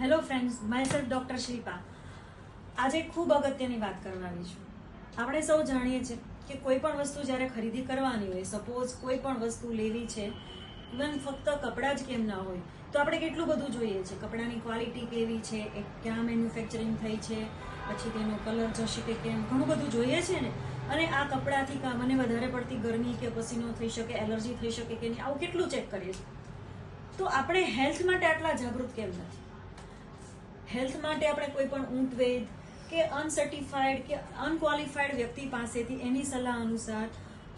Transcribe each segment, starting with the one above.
Hello friends my doctor Shilpa આજે ખૂબ અગત્યની વાત કરવાની છું. આપણે સૌ જાણીએ છીએ કે કોઈ પણ વસ્તુ જ્યારે ખરીદી કરવાની હોય સપોઝ કોઈ પણ વસ્તુ લેવી છે ઇવન ફક્ત કપડાં જ કેમ ના હોય, તો આપણે કેટલું બધું જોઈએ છે. કપડાની ક્વોલિટી કેવી છે, એ ક્યાં મેન્યુફેક્ચરિંગ થઈ છે, પછી તેનો કલર જશે કે કેમ, ઘણું બધું જોઈએ છે ને. અને આ કપડાથી મને વધારે પડતી ગરમી કે પસીનો થઈ શકે, એલર્જી થઈ શકે કે નહીં, આવું કેટલું ચેક કરીએ તો આપણે હેલ્થ માટે આટલા જાગૃત કેમ નથી? હેલ્થ માટે આપણે કોઈ પણ ઊંટ વેદ કે અનસર્ટિફાઈડ કે અનક્વોલિફાઈડ વ્યક્તિ પાસેથી એની સલાહ અનુસાર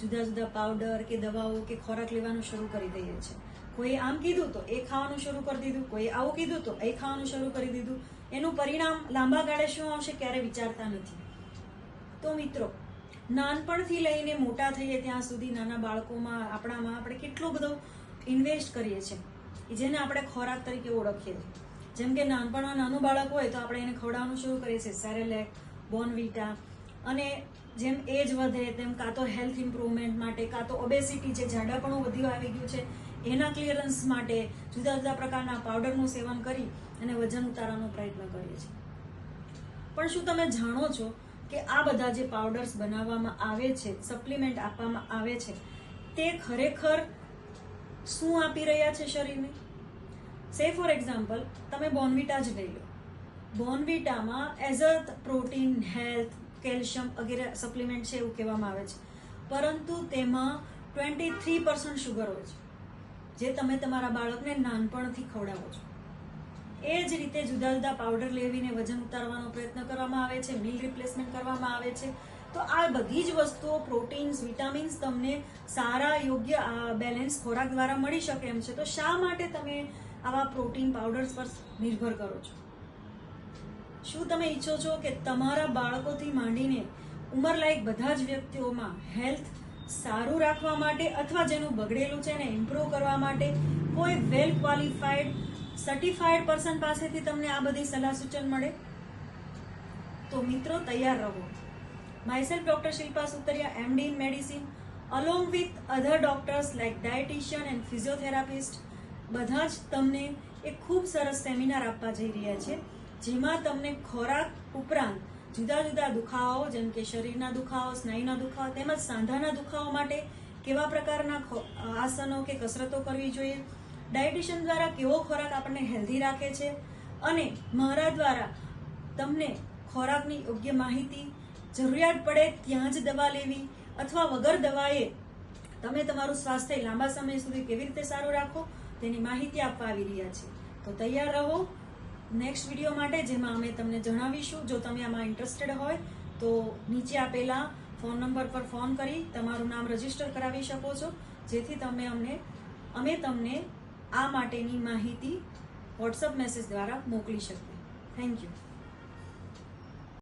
જુદા જુદા પાવડર કે દવાઓ કે ખોરાક લેવાનું શરૂ કરી દઈએ છીએ. કોઈ આમ કીધું તો એ ખાવાનું શરૂ કરી દીધું, કોઈ આવું કીધું તો એ ખાવાનું શરૂ કરી દીધું. એનું પરિણામ લાંબા ગાળે શું આવશે ક્યારે વિચારતા નથી. તો મિત્રો, નાનપણથી લઈને મોટા થઈએ ત્યાં સુધી નાના બાળકોમાં આપણામાં આપણે કેટલો બધો ઇન્વેસ્ટ કરીએ છીએ જેને આપણે ખોરાક તરીકે ઓળખીએ છીએ. જેમ કે નાનપણમાં નાનું બાળક હોય તો આપણે એને ખવડાવવાનું શરૂ કરીએ છીએ. સેરેલેક, બોર્નવિટા અને જેમ એજ વધે તેમ કાં તો હેલ્થ ઇમ્પ્રુવમેન્ટ માટે, કાં તો ઓબેસિટી જે જાડાપણું વધ્યું આવી ગયું છે, એના ક્લિયરન્સ માટે જુદા જુદા પ્રકારના પાવડરનું સેવન કરી અને વજન ઉતારવાનો પ્રયત્ન કરીએ છીએ. પણ શું તમે જાણો છો કે આ બધા જે પાવડર્સ બનાવવામાં આવે છે, સપ્લિમેન્ટ આપવામાં આવે છે, તે ખરેખર શું આપી રહ્યા છે શરીરને? સે ફોર એક્ઝામ્પલ તમે બોર્નવિટા જ લઈ લો. બોર્નવિટામાં as a protein health calcium વગેરે સપ્લિમેન્ટ છે એવું કહેવામાં આવે છે. પરંતુ તેમાં ટ્વેન્ટી થ્રી પર્સન્ટ શુગર હોય છે, જે તમે તમારા બાળકને નાનપણથી ખવડાવો છો. એ જ રીતે જુદા જુદા પાવડર લેવીને વજન ઉતારવાનો પ્રયત્ન કરવામાં આવે છે મિલ રિપ્લેસમેન્ટ કરવામાં આવે છે. તો આ બધી જ વસ્તુઓ, પ્રોટીન્સ, વિટામિન્સ તમને સારા, યોગ્ય બેલેન્સ ખોરાક દ્વારા મળી શકે એમ છે. તો શા માટે તમે આવા પ્રોટીન પાવડર્સ પર નિર્ભર કરો છો? શું તમે ઈચ્છો છો કે તમારા બાળકોથી માંડીને ઉંમરલાયક બધા જ વ્યક્તિઓમાં હેલ્થ સારું રાખવા માટે અથવા જેનું બગડેલું છે એને ઇમ્પ્રૂવ કરવા માટે કોઈ વેલ ક્વોલિફાઈડ સર્ટિફાઈડ પર્સન પાસેથી તમને આ બધી સલાહ સૂચન મળે? તો મિત્રો, તૈયાર રહો. Myself Dr. Shilpa Sutaria, MD in medicine along with other doctors like dietician and physiotherapist, બધા જ તમને એક ખૂબ સરસ સેમિનાર આપવા જઈ રહ્યા છે જેમાં તમને ખોરાક ઉપરાંત જુદા જુદા દુખાવાઓ જેમ કે શરીરના દુખાવો સ્નાયુના દુખાવા તેમજ સાંધાના દુખાવા માટે કેવા પ્રકારના આસનો કે કસરતો કરવી જોઈએ ડાયટિશિયન દ્વારા કેવો ખોરાક આપણને હેલ્ધી રાખે છે અને મારા દ્વારા તમને ખોરાકની યોગ્ય માહિતી જરૂરિયાત પડે ત્યાં જ દવા લેવી અથવા વગર દવાએ તમે તમારું સ્વાસ્થ્ય લાંબા સમય સુધી કેવી રીતે સારું રાખો તેની માહિતી આપવા આવી રહ્યા છે. તો તૈયાર રહો નેક્સ્ટ વીડિયો માટે, જેમાં અમે તમને જણાવીશું. જો તમે આમાં ઇન્ટરેસ્ટેડ હોય, તો નીચે આપેલા ફોન નંબર પર ફોન કરી તમારું નામ રજિસ્ટર કરાવી શકો છો, જેથી તમે અમને, અમે તમને આ માટેની માહિતી વોટ્સઅપ મેસેજ દ્વારા મોકલી શકીએ. Thank you.